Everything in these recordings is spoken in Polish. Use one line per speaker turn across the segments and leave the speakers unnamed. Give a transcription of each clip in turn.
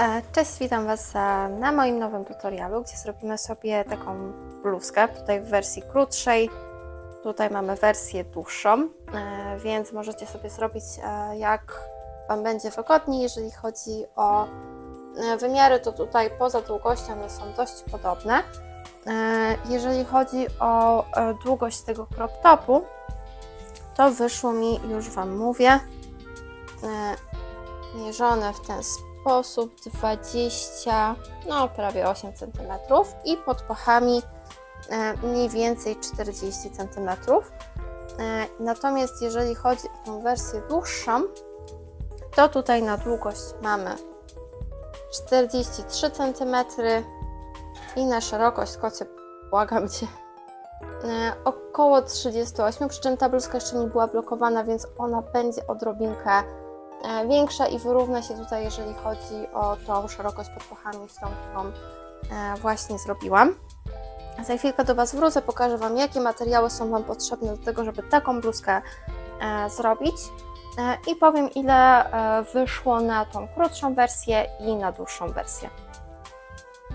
E, Cześć, witam Was e, na moim nowym tutorialu, gdzie zrobimy sobie taką bluzkę, tutaj w wersji krótszej, tutaj mamy wersję dłuższą, e, więc możecie sobie zrobić jak Wam będzie wygodniej, jeżeli chodzi o wymiary, to tutaj poza długością one są dość podobne. Jeżeli chodzi o długość tego crop topu, to wyszło mi, już Wam mówię, mierzone w ten sposób 20, no prawie 8 cm i pod pachami e, mniej więcej 40 cm. E, Natomiast jeżeli chodzi o tą wersję dłuższą, to tutaj na długość mamy 43 cm i na szerokość, kocie, błagam Cię, e, około 38, przy czym ta bluzka jeszcze nie była blokowana, więc ona będzie odrobinkę większa i wyrówna się tutaj, jeżeli chodzi o tą szerokość pod pachami z tą, którą e, właśnie zrobiłam. Za chwilkę do Was wrócę, pokażę Wam, jakie materiały są Wam potrzebne do tego, żeby taką bluzkę e, zrobić e, i powiem, ile e, wyszło na tą krótszą wersję i na dłuższą wersję.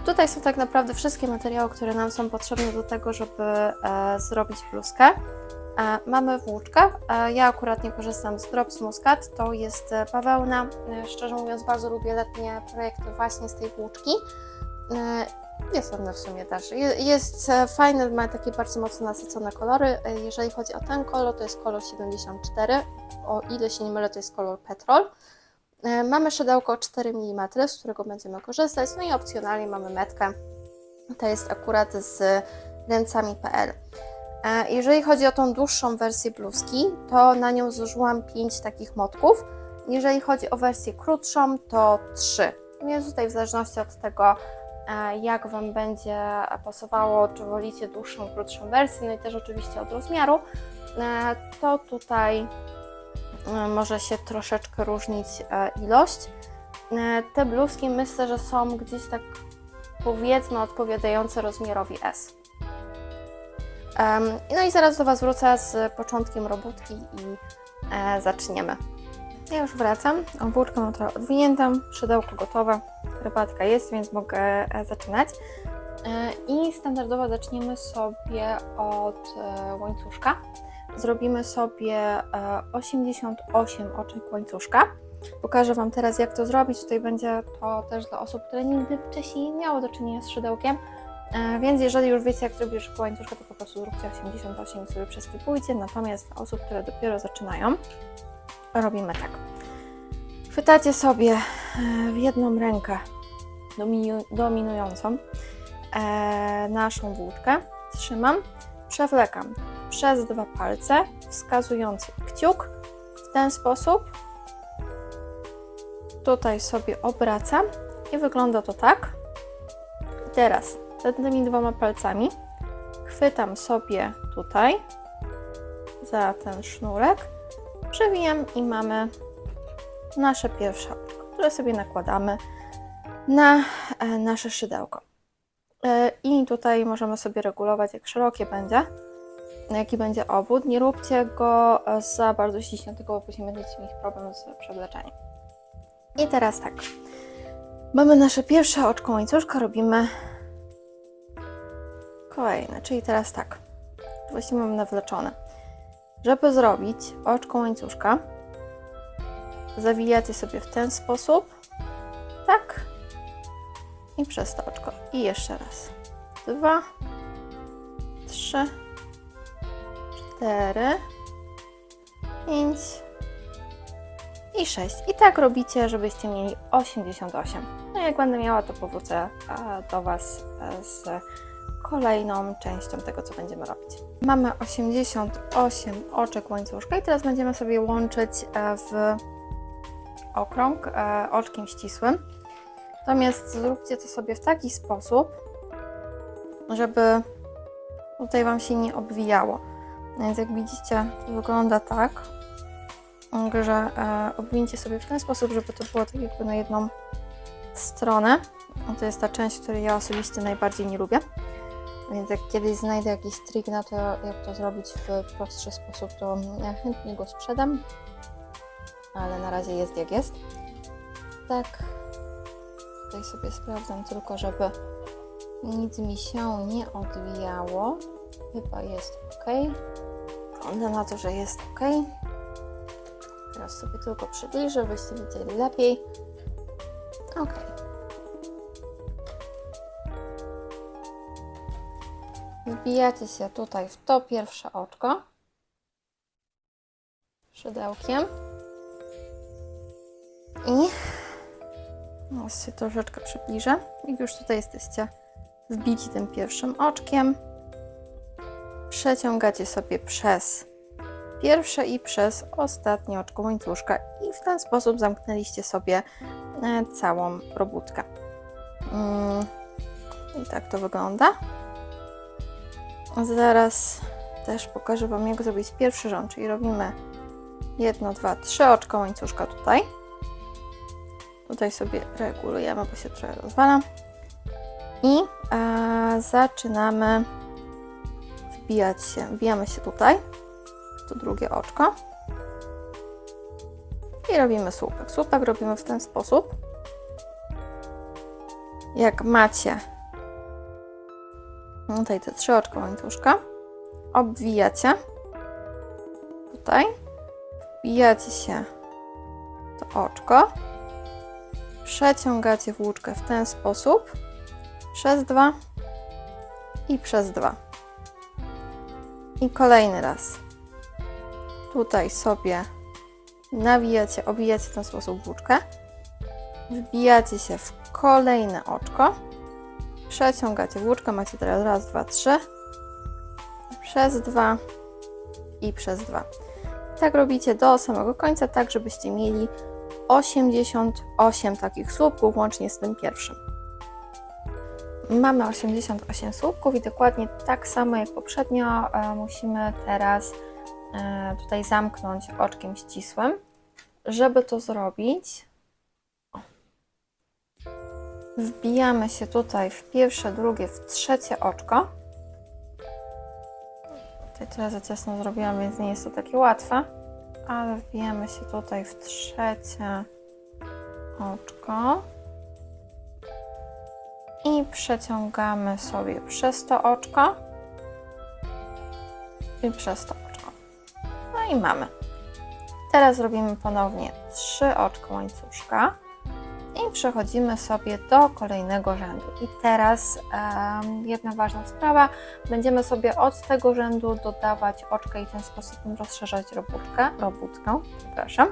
Tutaj są tak naprawdę wszystkie materiały, które nam są potrzebne do tego, żeby e, zrobić bluzkę. E, mamy włóczkę. E, ja akurat nie korzystam z Drops Muscat, to jest e, bawełna. Szczerze mówiąc, bardzo lubię letnie projekty właśnie z tej włóczki. Jest one w sumie też. Je- Jest fajny, ma takie bardzo mocno nasycone kolory. Jeżeli chodzi o ten kolor, to jest kolor 74. O ile się nie mylę, to jest kolor petrol. Mamy szydełko 4 mm, z którego będziemy korzystać, no i opcjonalnie mamy metkę. To jest akurat z ręcami.pl. E, Jeżeli chodzi o tą dłuższą wersję bluzki, to na nią zużyłam 5 takich motków. Jeżeli chodzi o wersję krótszą, to 3. Więc tutaj w zależności od tego, e, jak Wam będzie pasowało, czy wolicie dłuższą, krótszą wersję, no i też oczywiście od rozmiaru, e, to tutaj może się troszeczkę różnić ilość. Te bluzki myślę, że są gdzieś tak powiedzmy odpowiadające rozmiarowi S. No i zaraz do Was wrócę z początkiem robótki i e, zaczniemy. Ja już wracam. Obwódkę mam trochę odwiniętą, szydełko gotowe, herbatka jest, więc mogę e, zaczynać. E, I standardowo zaczniemy sobie od łańcuszka. Zrobimy sobie e, 88 oczek łańcuszka. Pokażę Wam teraz, jak to zrobić. Tutaj będzie to też dla osób, które nigdy wcześniej nie miały do czynienia z szydełkiem. E, Więc jeżeli już wiecie, jak zrobić łańcuszka, to po prostu zróbcie 88 i sobie przeskipujcie. Natomiast dla osób, które dopiero zaczynają, robimy tak. Chwytacie sobie e, w jedną rękę dominu- dominującą e, naszą włóczkę, trzymam, przewlekam przez dwa palce, wskazujący kciuk. W ten sposób tutaj sobie obracam i wygląda to tak. Teraz tymi dwoma palcami chwytam sobie tutaj za ten sznurek, przewijam i mamy nasze pierwsze oczko, które sobie nakładamy na e, nasze szydełko. E, I tutaj możemy sobie regulować, jak szerokie będzie, jaki będzie obwód. Nie róbcie go e, za bardzo ściśniętego, bo później będziecie mieć problem z przewleczeniem. I teraz tak. Mamy nasze pierwsze oczko łańcuszka, robimy kolejne, czyli teraz tak. Właściwie mamy nawleczone. Żeby zrobić oczko łańcuszka, zawijacie sobie w ten sposób, tak, i przez to oczko. I jeszcze raz. Dwa, trzy, cztery, pięć i sześć. I tak robicie, żebyście mieli 88. No jak będę miała, to powrócę do Was e, z kolejną częścią tego, co będziemy robić. Mamy 88 oczek łańcuszka i teraz będziemy sobie łączyć e, w okrąg e, oczkiem ścisłym. Natomiast zróbcie to sobie w taki sposób, żeby tutaj Wam się nie obwijało. Więc jak widzicie, to wygląda tak, że e, obwincie sobie w ten sposób, żeby to było tak jakby na jedną stronę. To jest ta część, której ja osobiście najbardziej nie lubię. Więc jak kiedyś znajdę jakiś trik na to, jak to zrobić w prostszy sposób, to ja chętnie go sprzedam. Ale na razie jest jak jest. Tak. tutaj sobie sprawdzam tylko, żeby nic mi się nie odwijało. Chyba jest ok. Wygląda na to, że jest ok. Teraz sobie tylko przybliżę, byście widzieli lepiej. Ok. Wbijacie się tutaj w to pierwsze oczko szydełkiem i teraz się troszeczkę przybliżę. Jak już tutaj jesteście wbici tym pierwszym oczkiem, przeciągacie sobie przez pierwsze i przez ostatnie oczko łańcuszka i w ten sposób zamknęliście sobie e, całą robótkę. Mm, I tak to wygląda. Zaraz też pokażę Wam, jak zrobić pierwszy rząd, czyli robimy jedno, dwa, trzy oczka łańcuszka tutaj. Tutaj sobie regulujemy, bo się trochę rozwala. I e, zaczynamy wbijać się, wbijamy się tutaj, to drugie oczko. I robimy słupek. Słupek robimy w ten sposób. Jak macie tutaj te trzy oczka łańcuszka, obwijacie. Tutaj, wbijacie się to oczko, przeciągacie włóczkę w ten sposób. Przez dwa. I przez dwa. I kolejny raz. Tutaj sobie nawijacie, obijacie w ten sposób włóczkę, wbijacie się w kolejne oczko, przeciągacie włóczkę, macie teraz raz, dwa, trzy, przez dwa i przez dwa. Tak robicie do samego końca, tak żebyście mieli 88 takich słupków, łącznie z tym pierwszym. Mamy 88 słupków i dokładnie tak samo jak poprzednio e, musimy teraz e, tutaj zamknąć oczkiem ścisłym. Żeby to zrobić, wbijamy się tutaj w pierwsze, drugie, w trzecie oczko. Tutaj trochę za ciasno zrobiłam, więc nie jest to takie łatwe, ale wbijamy się tutaj w trzecie oczko i przeciągamy sobie przez to oczko i przez to oczko. No i mamy. Teraz robimy ponownie trzy oczka łańcuszka i przechodzimy sobie do kolejnego rzędu. I teraz um, jedna ważna sprawa, będziemy sobie od tego rzędu dodawać oczka i w ten sposób rozszerzać robótkę, robótkę, przepraszam.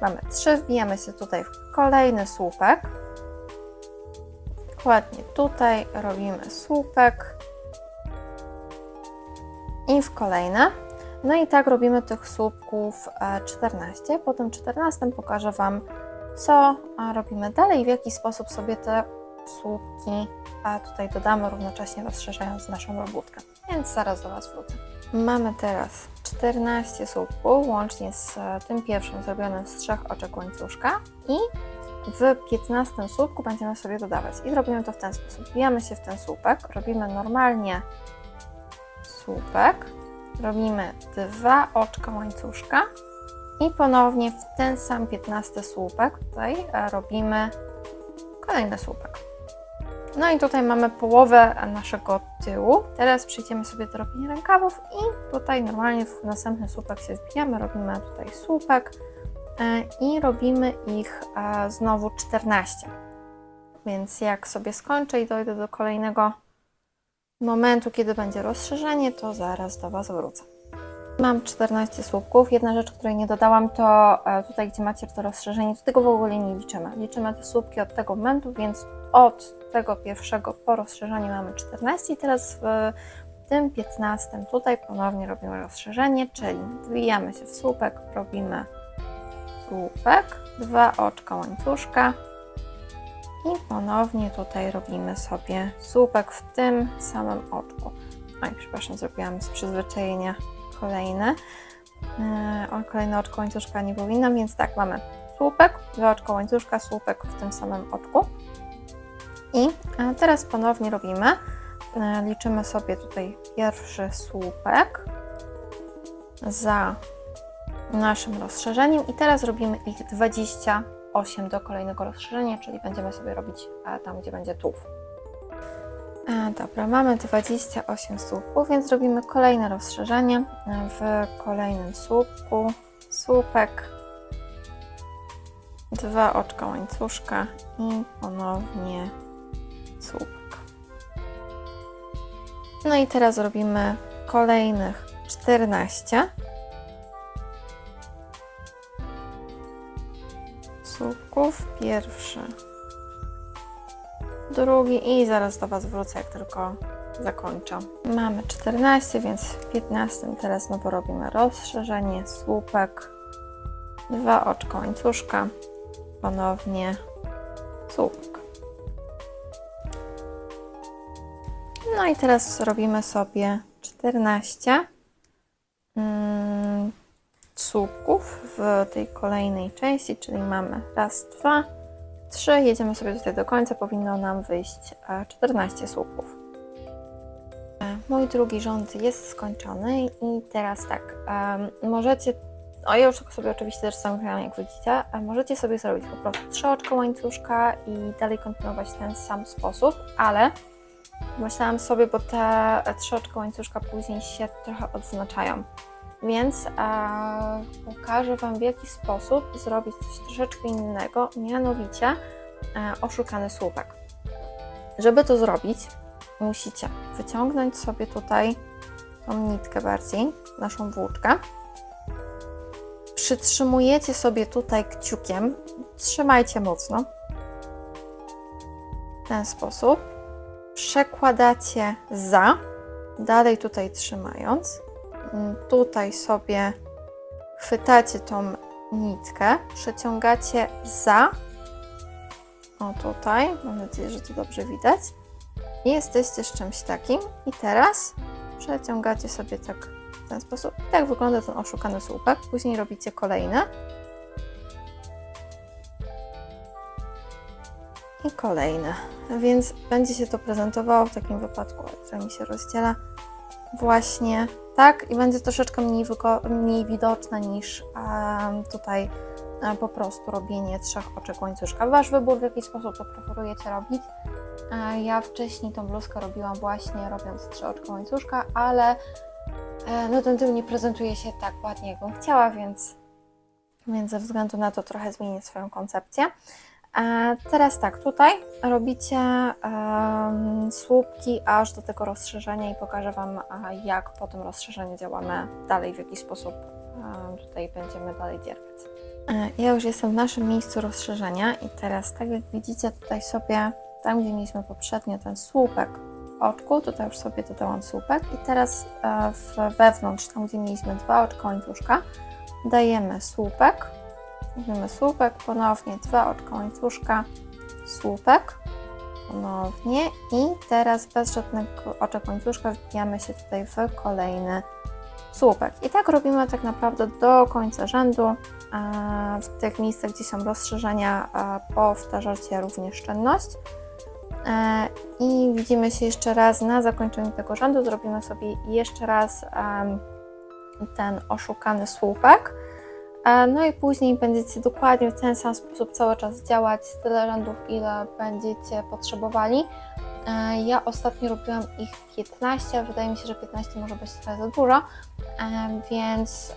Mamy trzy, wbijamy się tutaj w kolejny słupek. Dokładnie tutaj robimy słupek i w kolejne. No i tak robimy tych słupków e, 14. Po tym 14 pokażę Wam, co robimy dalej w jaki sposób sobie te słupki tutaj dodamy, równocześnie rozszerzając naszą robótkę. Więc zaraz do Was wrócę. Mamy teraz 14 słupków, łącznie z tym pierwszym zrobionym z trzech oczek łańcuszka i w 15 słupku będziemy sobie dodawać i robimy to w ten sposób. Wbijamy się w ten słupek, robimy normalnie słupek, robimy dwa oczka łańcuszka i ponownie w ten sam 15 słupek tutaj e, robimy kolejny słupek. No i tutaj mamy połowę naszego tyłu. Teraz przejdziemy sobie do robienia rękawów i tutaj normalnie w następny słupek się wbijamy, robimy tutaj słupek e, i robimy ich e, znowu 14. Więc jak sobie skończę i dojdę do kolejnego momentu, kiedy będzie rozszerzenie, to zaraz do Was wrócę. Mam 14 słupków. Jedna rzecz, której nie dodałam, to e, tutaj, gdzie macie to rozszerzenie, to tego w ogóle nie liczymy. Liczymy te słupki od tego momentu, więc od tego pierwszego po rozszerzeniu mamy 14 i teraz w tym 15 tutaj ponownie robimy rozszerzenie, czyli wbijamy się w słupek, robimy słupek, dwa oczka łańcuszka i ponownie tutaj robimy sobie słupek w tym samym oczku. Oj, przepraszam, zrobiłam z przyzwyczajenia kolejne. Yy, kolejne oczko łańcuszka nie powinnam, więc tak, mamy słupek, dwa oczko łańcuszka, słupek w tym samym oczku. I e, teraz ponownie robimy. E, liczymy sobie tutaj pierwszy słupek za naszym rozszerzeniem i teraz robimy ich 28. 8 do kolejnego rozszerzenia, czyli będziemy sobie robić e, tam, gdzie będzie tułów. Dobra, mamy 28 słupków, więc robimy kolejne rozszerzenie w kolejnym słupku. Słupek, dwa oczka łańcuszka i ponownie słupek. No i teraz robimy kolejnych 14 słupków. Pierwszy, drugi i zaraz do Was wrócę, jak tylko zakończę. Mamy 14, więc w 15 teraz znowu robimy rozszerzenie, słupek, dwa oczka łańcuszka, ponownie słupek. No i teraz robimy sobie 14 mm, słupków w tej kolejnej części, czyli mamy raz, dwa, trzy. Jedziemy sobie tutaj do końca, powinno nam wyjść e, 14 słupków. E, Mój drugi rząd jest skończony i teraz tak, możecie, o ja już sobie oczywiście też zamknęłam jak widzicie, e, możecie sobie zrobić po prostu trzy oczka łańcuszka i dalej kontynuować ten sam sposób, ale Myślałam sobie, bo te e, trzy oczka łańcuszka później się trochę odznaczają. Więc e, pokażę Wam, w jaki sposób zrobić coś troszeczkę innego, mianowicie e, oszukany słupek. Żeby to zrobić, musicie wyciągnąć sobie tutaj tą nitkę bardziej, naszą włóczkę. Przytrzymujecie sobie tutaj kciukiem, trzymajcie mocno. W ten sposób przekładacie za, dalej tutaj trzymając. Tutaj sobie chwytacie tą nitkę, przeciągacie za. O tutaj, mam nadzieję, że to dobrze widać. I jesteście z czymś takim. I teraz przeciągacie sobie tak w ten sposób. I tak wygląda ten oszukany słupek. Później robicie kolejne. i kolejne. Więc będzie się to prezentowało w takim wypadku, że mi się rozdziela właśnie tak i będzie troszeczkę mniej, mniej widoczne niż tutaj e, po prostu robienie trzech oczek łańcuszka. Wasz wybór, w jaki sposób to preferujecie robić. E, Ja wcześniej tą bluzkę robiłam właśnie robiąc trzy oczka łańcuszka, ale e, no ten tył nie prezentuje się tak ładnie, jakbym chciała, więc, więc ze względu na to trochę zmienię swoją koncepcję. Teraz tak, tutaj robicie słupki aż do tego rozszerzenia i pokażę Wam, jak po tym rozszerzeniu działamy dalej, w jaki sposób tutaj będziemy dalej dziergać. E, ja już jestem w naszym miejscu rozszerzenia i teraz, tak jak widzicie tutaj sobie, tam gdzie mieliśmy poprzednio ten słupek oczku, tutaj już sobie dodałam słupek i teraz e, wewnątrz, tam gdzie mieliśmy dwa oczka łańcuszka, dajemy słupek, Robimy słupek, ponownie dwa oczka łańcuszka, słupek, ponownie i teraz bez żadnego oczek łańcuszka wbijamy się tutaj w kolejny słupek. I tak robimy tak naprawdę do końca rzędu. W tych miejscach, gdzie są rozszerzenia, powtarzacie również czynność. E, I widzimy się jeszcze raz na zakończeniu tego rzędu. Zrobimy sobie jeszcze raz ten oszukany słupek. E, No i później będziecie dokładnie w ten sam sposób cały czas działać, tyle rzędów, ile będziecie potrzebowali. E, Ja ostatnio robiłam ich 15, wydaje mi się, że 15 może być trochę za dużo, e, więc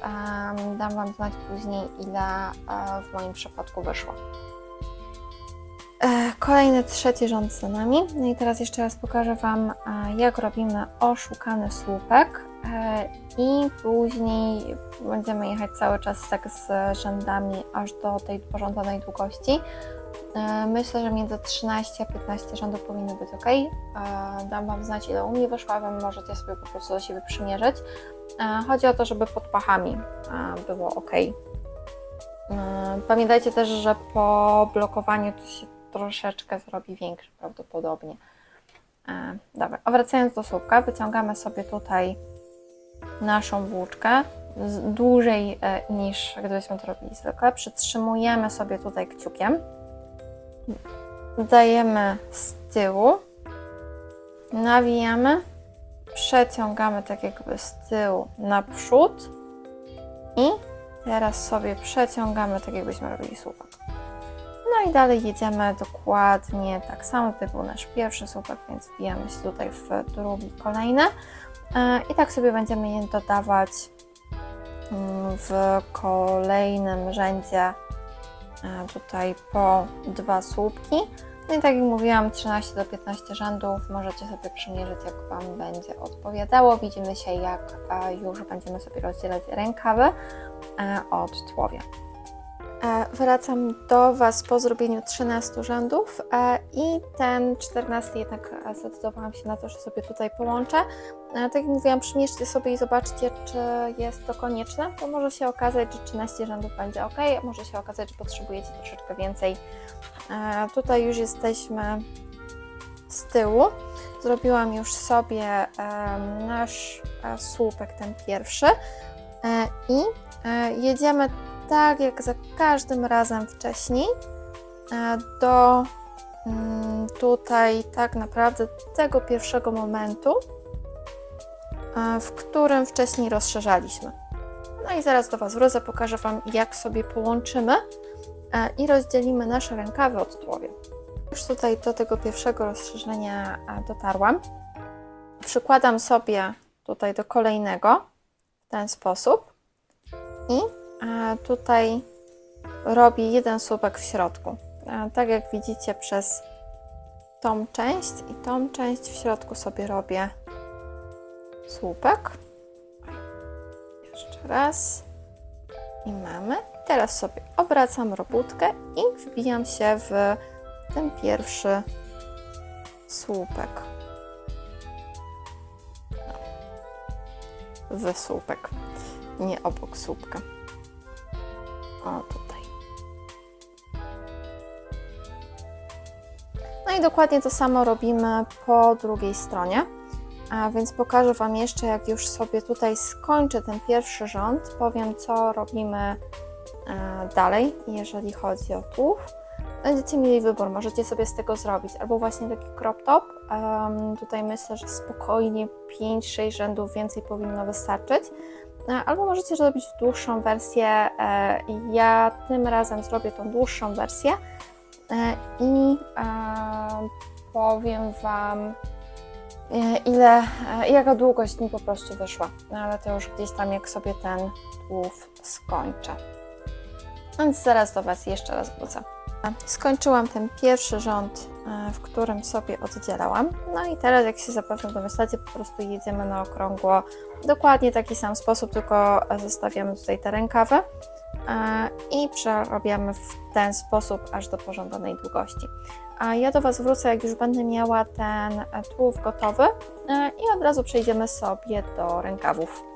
dam Wam znać później, ile w moim przypadku wyszło. Kolejny trzeci rząd za nami. No i teraz jeszcze raz pokażę Wam, jak robimy oszukany słupek. E, I później będziemy jechać cały czas tak z rzędami aż do tej pożądanej długości. E, Myślę, że między 13 a 15 rzędów powinno być ok. E, Dam Wam znać, ile u mnie wyszło, a Wy możecie sobie po prostu do siebie przymierzyć. Chodzi o to, żeby pod pachami było ok. Pamiętajcie też, że po blokowaniu to się troszeczkę zrobi większy prawdopodobnie. Dobra, wracając do słupka, wyciągamy sobie tutaj naszą włóczkę dłużej e, niż gdybyśmy to robili zwykle. Przytrzymujemy sobie tutaj kciukiem. Dajemy z tyłu. Nawijamy. Przeciągamy tak jakby z tyłu naprzód. I teraz sobie przeciągamy tak jakbyśmy robili słupek. No i dalej jedziemy dokładnie tak samo. To był nasz pierwszy słupek, więc wbijamy się tutaj w drugi, kolejny. E, I tak sobie będziemy je dodawać mm, w kolejnym rzędzie e, tutaj po dwa słupki. No i tak jak mówiłam, 13 do 15 rzędów. Możecie sobie przymierzyć, jak Wam będzie odpowiadało. Widzimy się, jak e, już będziemy sobie rozdzielać rękawy od tułowia. E, Wracam do Was po zrobieniu 13 rzędów e, i ten 14 jednak e, zdecydowałam się na to, że sobie tutaj połączę. Tak jak mówiłam, przymierzcie sobie i zobaczcie, czy jest to konieczne, bo może się okazać, że 13 rzędów będzie ok, a może się okazać, że potrzebujecie troszeczkę więcej. Tutaj już jesteśmy z tyłu. Zrobiłam już sobie nasz słupek, ten pierwszy i jedziemy tak jak za każdym razem wcześniej e, do mm, tutaj tak naprawdę tego pierwszego momentu, e, w którym wcześniej rozszerzaliśmy. No i zaraz do Was wrócę, pokażę Wam jak sobie połączymy e, i rozdzielimy nasze rękawy od tułowia. Już tutaj do tego pierwszego rozszerzenia dotarłam. Przykładam sobie tutaj do kolejnego w ten sposób i tutaj robię jeden słupek w środku. Tak jak widzicie przez tą część i tą część w środku sobie robię słupek. Jeszcze raz. I mamy. Teraz sobie obracam robótkę i wbijam się w ten pierwszy słupek. W słupek, nie obok słupka. O, tutaj. No i dokładnie to samo robimy po drugiej stronie. A więc pokażę Wam jeszcze, jak już sobie tutaj skończę ten pierwszy rząd, powiem, co robimy e, dalej, jeżeli chodzi o tułów. Będziecie mieli wybór, możecie sobie z tego zrobić albo właśnie taki crop top. Tutaj myślę, że spokojnie 5-6 rzędów więcej powinno wystarczyć. E, Albo możecie zrobić dłuższą wersję. e, Ja tym razem zrobię tą dłuższą wersję e, i powiem Wam, ile, jaka długość mi po prostu wyszła. No, Ale to już gdzieś tam, jak sobie ten tułów skończę. Więc zaraz do Was jeszcze raz wrócę. Skończyłam ten pierwszy rząd, e, w którym sobie oddzielałam. No i teraz, jak się zapewne domyślacie, po prostu jedziemy na okrągło. Dokładnie taki sam sposób, tylko zostawiamy tutaj te rękawy e, i przerabiamy w ten sposób aż do pożądanej długości. A ja do Was wrócę, jak już będę miała ten e, tułów gotowy i od razu przejdziemy sobie do rękawów.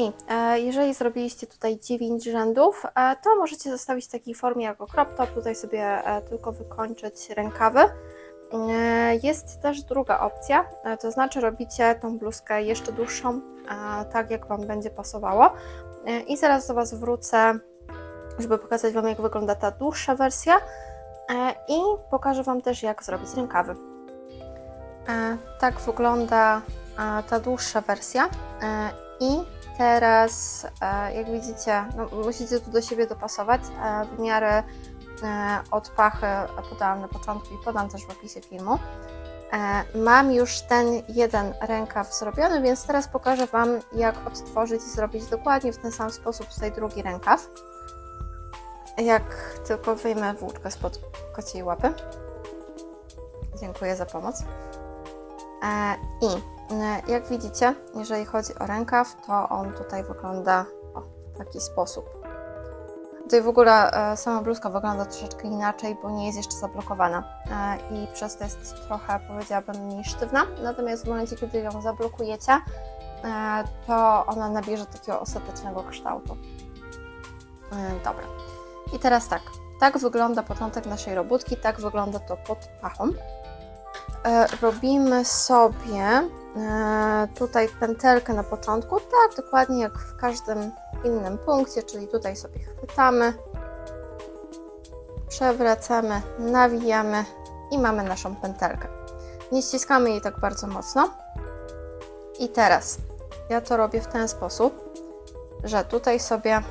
I e, jeżeli zrobiliście tutaj 9 rzędów, e, to możecie zostawić w takiej formie jako crop top, tutaj sobie e, tylko wykończyć rękawy. E, Jest też druga opcja, e, to znaczy robicie tą bluzkę jeszcze dłuższą, e, tak jak Wam będzie pasowało. E, I zaraz do Was wrócę, żeby pokazać Wam, jak wygląda ta dłuższa wersja e, i pokażę Wam też, jak zrobić rękawy. E, Tak wygląda e, ta dłuższa wersja. E, I teraz, e, jak widzicie, no, musicie tu do siebie dopasować. E, Wymiary e, od pachy podałam na początku i podam też w opisie filmu. Mam już ten jeden rękaw zrobiony, więc teraz pokażę Wam, jak odtworzyć i zrobić dokładnie w ten sam sposób tutaj drugi rękaw. Jak tylko wyjmę włóczkę spod kociej łapy. Dziękuję za pomoc. I jak widzicie, jeżeli chodzi o rękaw, to on tutaj wygląda o, w taki sposób. Tutaj w ogóle e, sama bluzka wygląda troszeczkę inaczej, bo nie jest jeszcze zablokowana e, i przez to jest trochę, powiedziałabym, mniej sztywna. Natomiast w momencie, kiedy ją zablokujecie, e, to ona nabierze takiego ostatecznego kształtu. E, Dobra. I teraz tak. Tak wygląda początek naszej robótki, tak wygląda to pod pachą. E, robimy sobie e, tutaj pętelkę na początku, tak dokładnie jak w każdym innym punkcie, czyli tutaj sobie chwytamy, przewracamy, nawijamy i mamy naszą pętelkę. Nie ściskamy jej tak bardzo mocno. I teraz ja to robię w ten sposób, że tutaj sobie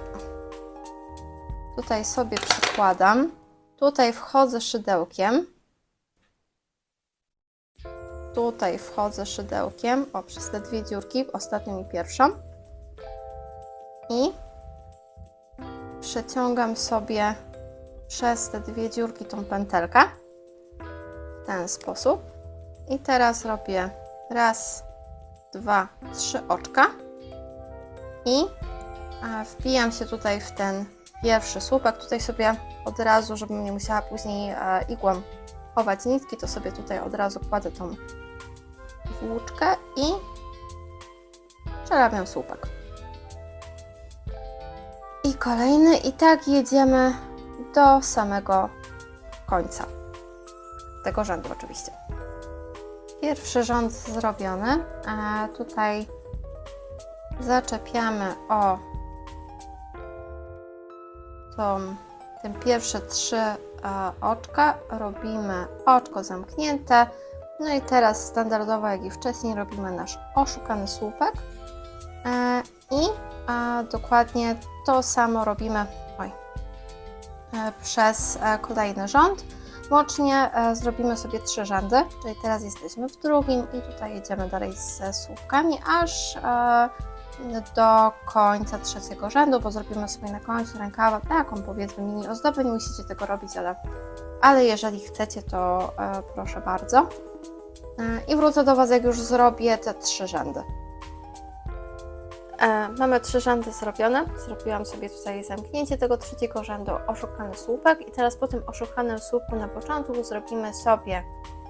Tutaj sobie przykładam. Tutaj wchodzę szydełkiem. Tutaj wchodzę szydełkiem, o, przez te dwie dziurki, ostatnią i pierwszą. I przeciągam sobie przez te dwie dziurki tą pętelkę. W ten sposób. I teraz robię raz, dwa, trzy oczka. I wbijam się tutaj w ten pierwszy słupek. Tutaj sobie od razu, żebym nie musiała później e, igłą chować nitki, to sobie tutaj od razu kładę tą włóczkę i przerabiam słupek. I kolejny, i tak jedziemy do samego końca tego rzędu, oczywiście. Pierwszy rząd zrobiony. A tutaj zaczepiamy o tą, te pierwsze trzy oczka. Robimy oczko zamknięte. No i teraz standardowo, jak i wcześniej, robimy nasz oszukany słupek. E, I dokładnie to samo robimy oj, e, przez e, kolejny rząd. Łącznie zrobimy sobie trzy rzędy, czyli teraz jesteśmy w drugim i tutaj jedziemy dalej z słupkami, aż do końca trzeciego rzędu, bo zrobimy sobie na końcu rękawa taką powiedzmy mini ozdobę, nie musicie tego robić, ale, ale jeżeli chcecie, to e, proszę bardzo. E, I wrócę do Was, jak już zrobię te trzy rzędy. E, mamy trzy rzędy zrobione. Zrobiłam sobie tutaj zamknięcie tego trzeciego rzędu, oszukany słupek i teraz po tym oszukanym słupku na początku zrobimy sobie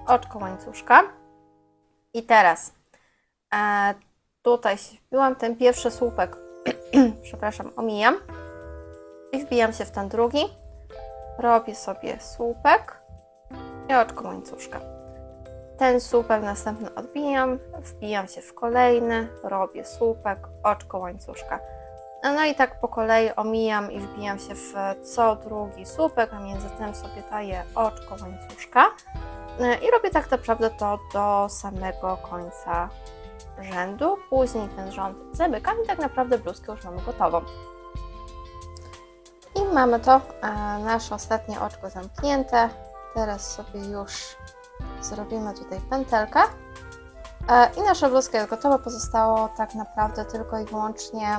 oczko łańcuszka. I teraz e, tutaj wbiłam ten pierwszy słupek, przepraszam, omijam i wbijam się w ten drugi. Robię sobie słupek i oczko łańcuszka. Ten słupek następny odbijam, wbijam się w kolejny, robię słupek, oczko łańcuszka. No i tak po kolei omijam i wbijam się w co drugi słupek, a między tym sobie daję oczko łańcuszka. I robię tak naprawdę to do samego końca rzędu. Później ten rząd zamykam i tak naprawdę bluzkę już mamy gotową. I mamy to, e, nasze ostatnie oczko zamknięte. Teraz sobie już zrobimy tutaj pętelkę. E, I nasza bluzka jest gotowa. Pozostało tak naprawdę tylko i wyłącznie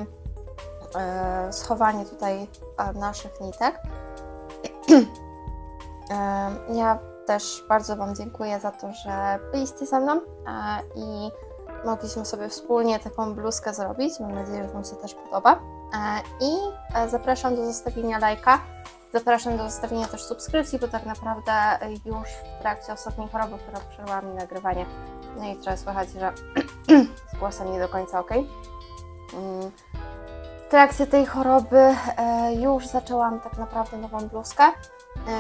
e, schowanie tutaj naszych nitek. Ja też bardzo Wam dziękuję za to, że byliście ze mną i mogliśmy sobie wspólnie taką bluzkę zrobić. Mam nadzieję, że Wam się też podoba. E, I e, zapraszam do zostawienia lajka. Zapraszam do zostawienia też subskrypcji, bo tak naprawdę już w trakcie ostatniej choroby, która przerwała mi nagrywanie, no i trzeba słychać, że z głosem nie do końca ok. Mm, W trakcie tej choroby e, już zaczęłam tak naprawdę nową bluzkę,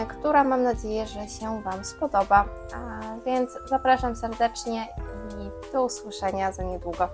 która mam nadzieję, że się Wam spodoba. Więc zapraszam serdecznie do usłyszenia za niedługo.